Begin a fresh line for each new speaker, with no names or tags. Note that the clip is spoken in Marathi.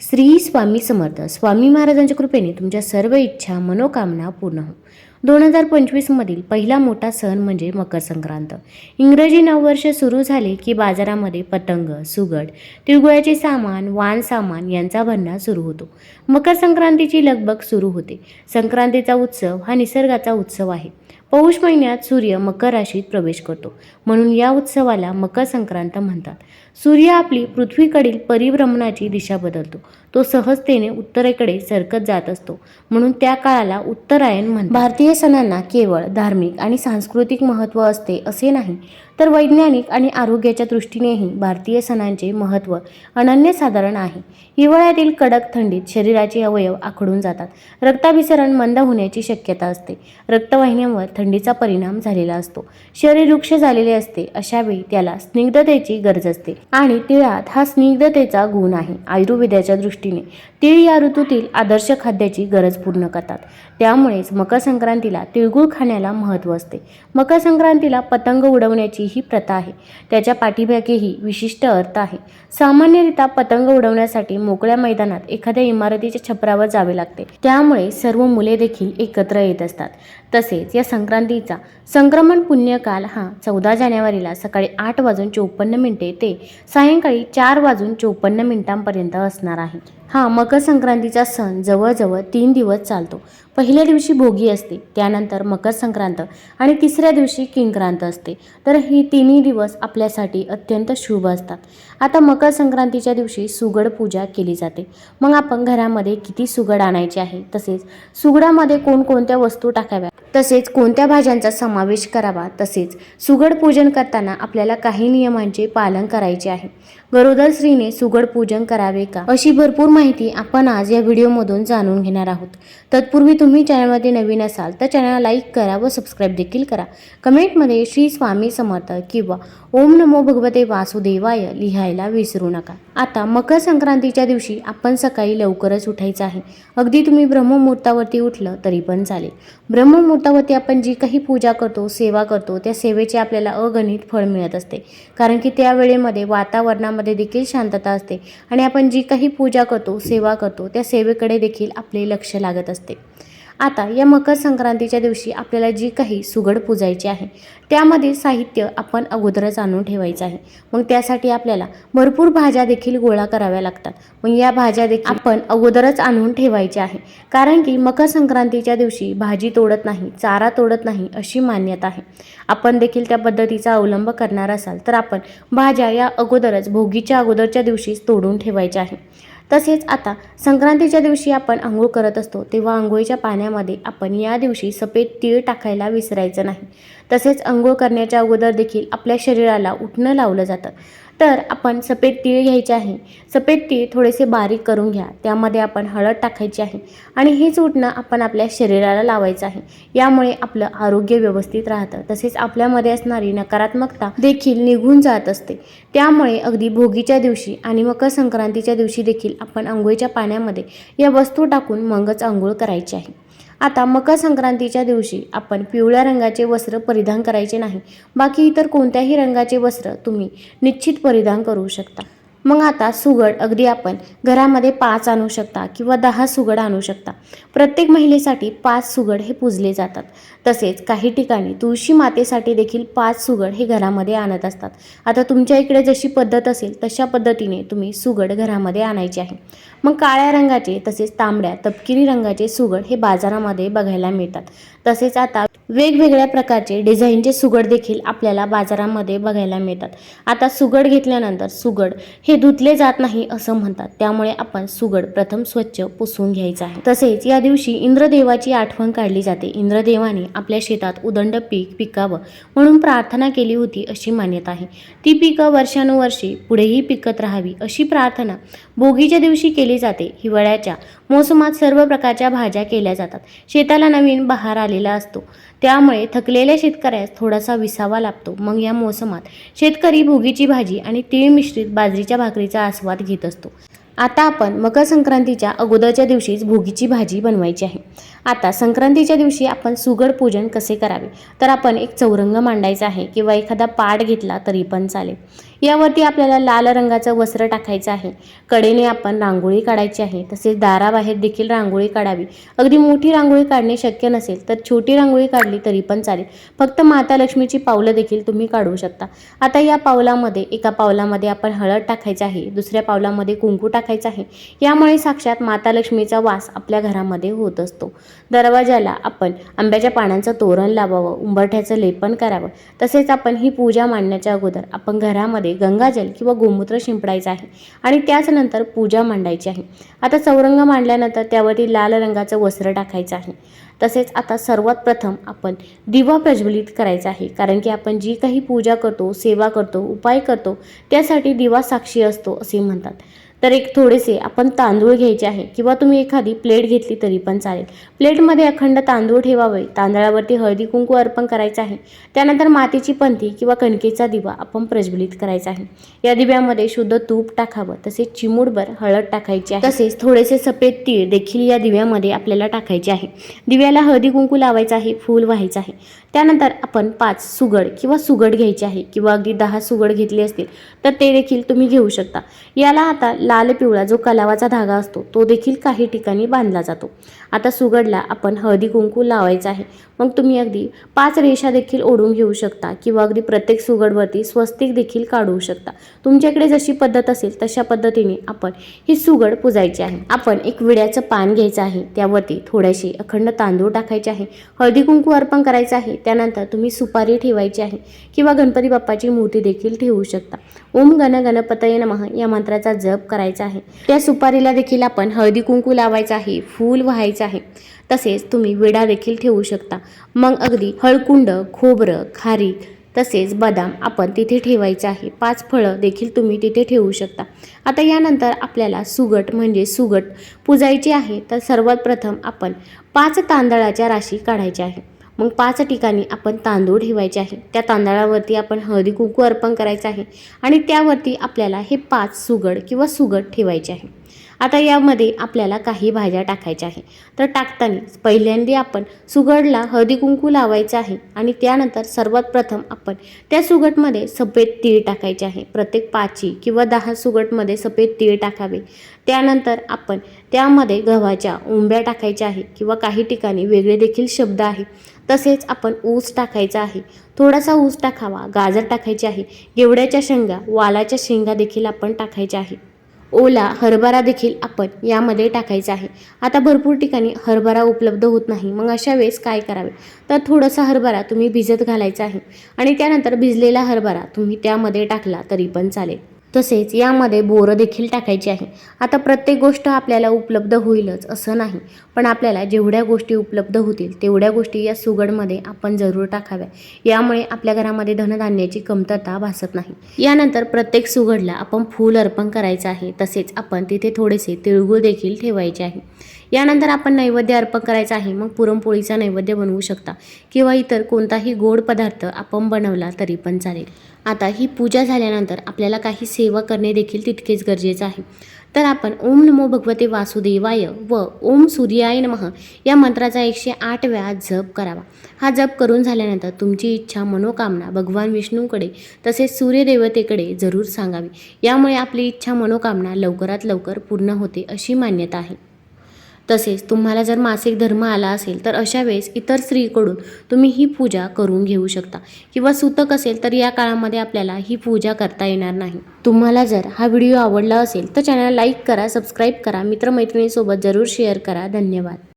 श्री स्वामी समर्थ. स्वामी महाराजांच्या कृपेने तुमच्या सर्व इच्छा मनोकामना पूर्ण हो. दोन हजार पंचवीसमधील पहिला मोठा सण म्हणजे मकर संक्रांत. इंग्रजी नववर्ष सुरू झाले की बाजारामध्ये पतंग सुगड तिळगुळाचे सामान वाण सामान यांचा भरणा सुरू होतो. मकर संक्रांतीची लगबग सुरू होते. संक्रांतीचा उत्सव हा निसर्गाचा उत्सव आहे. पौष महिन्यात सूर्य मकर राशीत प्रवेश करतो. म्हणून या उत्सवाला मकर संक्रांत म्हणतात. सूर्य आपली पृथ्वीकडील परिभ्रमणाची दिशा बदलतो. तो सहजतेने उत्तरेकडे सरकत जात असतो. म्हणून त्या काळाला उत्तरायण म्हणतात. भारतीय सणांना केवळ धार्मिक आणि सांस्कृतिक महत्त्व असते असे नाही तर वैज्ञानिक आणि आरोग्याच्या दृष्टीनेही भारतीय सणांचे महत्त्व अनन्यसाधारण आहे. हिवाळ्यातील कडक थंडीत शरीराचे अवयव आखडून जातात. रक्ताभिसरण मंद होण्याची शक्यता असते. रक्तवाहिन्यांवर थंडीचा परिणाम झालेला असतो. शरीर वृक्ष झालेले असते अशावेळी त्याला स्निग्धतेची गरज असते. आणि तिळात हा स्निग्धतेचा गुण आहे. आयुर्वेदाच्या दृष्टीने तीळ या ऋतूतील आदर्श खाद्याची गरज पूर्ण करतात. त्यामुळेच मकर संक्रांतीला तिळगुळ खाण्याला महत्त्व असते. मकर संक्रांतीला पतंग उडवण्याची ही प्रथा आहे. त्याच्या पाठीमागेही विशिष्ट अर्थ आहे. सामान्यरित्या पतंग उडवण्यासाठी मोकळ्या मैदानात एखाद्या इमारतीच्या छपरावर जावे लागते. त्यामुळे सर्व मुले देखील एकत्र येत असतात. तसेच या संक्रांतीचा संक्रमण पुण्यकाल हा चौदा जानेवारीला सकाळी आठ वाजून चोपन्न मिनिटे ते सायंकाळी चार वाजून चोपन्न मिनिटांपर्यंत असणार आहे. हा मकर संक्रांतीचा सण जवळजवळ तीन दिवस चालतो. पहिल्या दिवशी भोगी असते त्यानंतर मकर संक्रांत आणि तिसऱ्या दिवशी किंक्रांत असते. तर ही तिन्ही दिवस आपल्यासाठी अत्यंत शुभ असतात. आता मकर संक्रांतीच्या दिवशी सुगड पूजा केली जाते. मग आपण घरामध्ये किती सुगड आणायची आहे? तसेच सुगडामध्ये कोणकोणत्या वस्तू टाकाव्या? तसेच कोणत्या भाज्यांचा समावेश करावा? तसेच सुगड पूजन करताना आपल्याला काही नियमांचे पालन करायचे आहे. गरोदर स्त्रीने सुगड पूजन करावे का? अशी भरपूर माहिती आपण आज या व्हिडिओमधून जाणून घेणार आहोत. तत्पूर्वी तुम्ही चॅनलमध्ये नवीन असाल तर चॅनलला लाईक करा व सबस्क्राईब देखील करा. कमेंटमध्ये श्री स्वामी समर्थ किंवा ओम नमो भगवते वासुदेवाय लिहायला विसरू नका. आता मकर संक्रांतीच्या दिवशी आपण सकाळी लवकरच उठायचं आहे. अगदी तुम्ही ब्रह्ममुहूर्तावरती उठलं तरी पण चालेल. ब्रह्ममुहूर्तावरती आपण जी काही पूजा करतो सेवा करतो त्या सेवेचे आपल्याला अगणित फळ मिळत असते. कारण की त्या वेळेमध्ये वातावरणामध्ये देखील शांतता असते. आणि आपण जी काही पूजा करतो सेवा करतो त्या सेवेकडे देखील आपले लक्ष लागत असते. आता या मकर संक्रांतीच्या दिवशी आपल्याला जी काही सुगड पूजायची आहे त्यामध्ये साहित्य आपण अगोदरच आणून ठेवायचं आहे. मग त्यासाठी आपल्याला भरपूर भाज्या देखील गोळा कराव्या लागतात. मग या भाज्या देखील आपण अगोदरच आणून ठेवायच्या आहे. कारण की मकर संक्रांतीच्या दिवशी भाजी तोडत नाही चारा तोडत नाही अशी मान्यता आहे. आपण देखील त्या पद्धतीचा अवलंब करणार असाल तर आपण भाज्या या अगोदरच भोगीच्या अगोदरच्या दिवशीच तोडून ठेवायच्या आहे. तसेच आता संक्रांतीच्या दिवशी आपण आंघोळ करत असतो तेव्हा आंघोळीच्या पाण्यामध्ये आपण या दिवशी सफेद तीळ टाकायला विसरायचं नाही. तसेच आंघोळ करण्याच्या अगोदर देखील आपल्या शरीराला उठणं लावलं जातं. तर आपण सफेद तीळ घ्यायचे आहे. सफेद तीळ थोडेसे बारीक करून घ्या. त्यामध्ये आपण हळद टाकायची आहे आणि हेच उठणं आपण आपल्या शरीराला लावायचं आहे. यामुळे आपलं आरोग्य व्यवस्थित राहतं. तसेच आपल्यामध्ये असणारी नकारात्मकता देखील निघून जात असते. त्यामुळे अगदी भोगीच्या दिवशी आणि मकर संक्रांतीच्या दिवशी देखील आपण आंघोळीच्या पाण्यामध्ये या वस्तू टाकून मगच आंघोळ करायची आहे. आता मकर संक्रांतीच्या दिवशी आपण पिवळ्या रंगाचे वस्त्र परिधान करायचे नाही. बाकी इतर कोणत्याही रंगाचे वस्त्र तुम्ही निश्चित परिधान करू शकता. मग आता सुगड अगदी आपण घरामध्ये पाच आणू शकता किंवा दहा सुगड आणू शकता. प्रत्येक महिलेसाठी पाच सुगड हे पूजले जातात. तसेच काही ठिकाणी तुळशी मातेसाठी देखील पाच सुगड हे घरामध्ये आणत असतात. आता तुमच्या इकडे जशी पद्धत असेल तशा पद्धतीने तुम्ही सुगड घरामध्ये आणायचे आहे. मग काळ्या रंगाचे तसेच तांबड्या तपकिरी रंगाचे सुगड हे बाजारामध्ये बघायला मिळतात. तसेच आता वेगवेगळ्या प्रकारचे डिझाईनचे सुगड देखील आपल्याला बाजारामध्ये बघायला मिळतात. आता सुगड घेतल्यानंतर सुगड हे धुतले जात नाही असं म्हणतात. त्यामुळे आपण सुगड प्रथम स्वच्छ पुसून घ्यायचं आहे. तसेच या दिवशी इंद्रदेवाची आठवण काढली जाते. इंद्रदेवाने आपल्या शेतात उदंड पीक पिकावं म्हणून प्रार्थना केली होती अशी मान्यता आहे. ती पिकं वर्षानुवर्षे पुढेही पिकत राहावी अशी प्रार्थना भोगीच्या दिवशी केली जाते. हिवाळ्याच्या मोसमात सर्व प्रकारच्या भाज्या केल्या जातात. शेताला नवीन बहार आलेला असतो. त्यामुळे थकलेल्या शेतकऱ्यास थोडासा विसावा लाभतो मग या मोसमात शेतकरी भोगीची भाजी आणि तीळ मिश्रित बाजरीच्या भाकरीचा आस्वाद घेत असतो. आता आपण मकर संक्रांतीच्या अगोदरच्या दिवशीच भोगीची भाजी बनवायची आहे. आता संक्रांतीच्या दिवशी आपण सुगड पूजन कसे करावे? तर आपण एक चौरंग मांडायचा आहे किंवा एखादा पाट घेतला तरी पण चालेल. यावरती आपल्याला लाल रंगाचं वस्त्र टाकायचं आहे. कडेने आपण रांगोळी काढायची आहे. तसेच दाराबाहेर देखील रांगोळी काढावी. अगदी मोठी रांगोळी काढणे शक्य नसेल तर छोटी रांगोळी काढली तरी पण चालेल. फक्त माता लक्ष्मीची पावलं देखील तुम्ही काढू शकता. आता या पावलामध्ये एका पावलामध्ये आपण हळद टाकायचं आहे. दुसऱ्या पावलामध्ये कुंकू टाकायचं आहे. यामुळे साक्षात माता लक्ष्मीचा वास आपल्या घरामध्ये होत असतो. दरवाजाला आपण आंब्याच्या पानांचं तोरण लावावं उंबरठ्याचं लेपन करावं तसेच आपण ही पूजा मांडण्याच्या अगोदर आपण घरामध्ये गंगाजल किंवा गोमूत्र शिंपडायचं आहे आणि त्याच नंतर पूजा मांडायची आहे. आता चौरंग मांडल्यानंतर त्यावरती लाल रंगाचं वस्त्र टाकायचं आहे. तसेच आता सर्वात प्रथम आपण दिवा प्रज्वलित करायचा आहे. कारण की आपण जी काही पूजा करतो सेवा करतो उपाय करतो त्यासाठी दिवा साक्षी असतो असे म्हणतात. तर एक थोडेसे आपण तांदूळ घ्यायचे आहे. किंवा तुम्ही एखादी प्लेट घेतली तरी पण चालेल. प्लेटमध्ये अखंड तांदूळ ठेवावे. तांदळावरती हळदी कुंकू अर्पण करायचं आहे. त्यानंतर मातीची पंथी किंवा कणकेचा दिवा आपण प्रज्वलित करायचा आहे. या दिव्यामध्ये शुद्ध तूप टाकावं. तसेच चिमूडभर हळद टाकायची आहे. तसेच थोडेसे सफेद तीळ देखील या दिव्यामध्ये आपल्याला टाकायचे आहे. दिव्याला हळदी कुंकू लावायचं आहे. फूल व्हायचं आहे. त्यानंतर आपण पाच सुगड किंवा सुगड घ्यायचे आहे. किंवा अगदी दहा सुगड घेतले असतील तर ते देखील तुम्ही घेऊ शकता. याला आता लाल पिवळा जो कलावाचा धागा असतो तो देखील काही ठिकाणी बांधला जातो. आता सुगडला आपण हळदी कुंकू लावायचा आहे. मग तुम्ही अगदी पाच रेषा देखील ओढून घेऊ शकता किंवा अगदी प्रत्येक सुगडवरती स्वस्तिक देखील काढू शकता. तुमच्याकडे जशी पद्धत असेल तशा पद्धतीने आपण ही सुगड पुजायची आहे. आपण एक विड्याचं पान घ्यायचं आहे त्यावरती थोड्याशी अखंड तांदूळ टाकायचे आहे हळदी कुंकू अर्पण करायचं आहे त्यानंतर तुम्ही सुपारी ठेवायची आहे किंवा गणपती बाप्पाची मूर्ती देखील ठेवू शकता. ओम गण गणपतये नमः या मंत्राचा जप करायचा आहे. त्या सुपारीला देखील आपण हळदी कुंकू लावायचं आहे फूल व्हायचं आहे. तसेच तुम्ही विडा देखील ठेवू शकता. मग अगदी हळकुंड खोबरं खारीक तसेच बदाम आपण तिथे ठेवायचं आहे. पाच फळं देखील तुम्ही तिथे ठेवू शकता. आता यानंतर आपल्याला सुगट म्हणजे सुगट पुजायची आहे तर सर्वात प्रथम आपण पाच तांदळाच्या राशी काढायच्या आहे. मग पाच ठिकाणी आपण तांदूळ ठेवायचे आहे. त्या तांदळावरती आपण हळदी कुंकू अर्पण करायचं आहे आणि त्यावरती आपल्याला हे पाच सुगड किंवा सुगड ठेवायचे आहे. आता यामध्ये आपल्याला काही भाज्या टाकायच्या आहे. तर टाकताना पहिल्यांदा आपण सुगडला हळदी कुंकू लावायचं आहे आणि त्यानंतर सर्वात प्रथम आपण त्या सुगटमध्ये सफेद तीळ टाकायचे आहे. प्रत्येक पाची किंवा दहा सुगटमध्ये सफेद तीळ टाकावे. त्यानंतर आपण त्यामध्ये गव्हाच्या उंब्या टाकायच्या आहे किंवा काही ठिकाणी वेगळे देखील शब्द आहे. तसेच आपण ऊस टाकायचा आहे. थोडासा ऊस टाकावा गाजर टाकायचे आहे. गेवड्याच्या शेंगा वालाच्या शेंगा देखील आपण टाकायच्या आहे. ओला हरभरा देखील आपण यामध्ये टाकायचा आहे. आता भरपूर ठिकाणी हरभरा उपलब्ध होत नाही. मग अशा वेळेस काय करावे? तर थोडासा हरभरा तुम्ही भिजत घालायचा आहे. आणि त्यानंतर भिजलेला हरभरा तुम्ही त्यामध्ये टाकला तरी पण चालेल. तसेच यामध्ये बोरं देखील टाकायची आहे. आता प्रत्येक गोष्ट आपल्याला उपलब्ध होईलच असं नाही. पण आपल्याला जेवढ्या गोष्टी उपलब्ध होतील तेवढ्या गोष्टी या सुगडमध्ये आपण जरूर टाकाव्या. यामुळे आपल्या घरामध्ये धनधान्याची कमतरता भासत नाही. यानंतर प्रत्येक सुगडला आपण फूल अर्पण करायचं आहे. तसेच आपण तिथे थोडेसे तिळगुळ देखील ठेवायचे आहे. यानंतर आपण नैवेद्य अर्पण करायचं आहे. मग पुरणपोळीचा नैवेद्य बनवू शकता. किंवा इतर कोणताही गोड पदार्थ आपण बनवला तरी पण चालेल. आता ही पूजा झाल्यानंतर आपल्याला काही सेवा करणे देखील तितकेच गरजेचं आहे. तर आपण ओम नमो भगवते वासुदेवाय व ओम सूर्याय नमः या मंत्राचा एकशे आठ वेळा जप करावा. हा जप करून झाल्यानंतर तुमची इच्छा मनोकामना भगवान विष्णूकडे तसेच सूर्यदेवतेकडे जरूर सांगावी. यामुळे आपली इच्छा मनोकामना लवकरात लवकर पूर्ण होते अशी मान्यता आहे. तसेच तुम्हाला जर मासिक धर्म आला असेल तर अशा वेळेस इतर स्त्रीकडून तुम्ही ही पूजा करून घेऊ शकता. किंवा सुतक असेल तर या काळामध्ये आपल्याला ही पूजा करता येणार नाही. तुम्हाला जर हा व्हिडिओ आवडला असेल तर चॅनल लाईक करा सबस्क्राईब करा मित्रमैत्रिणीसोबत जरूर शेअर करा. धन्यवाद.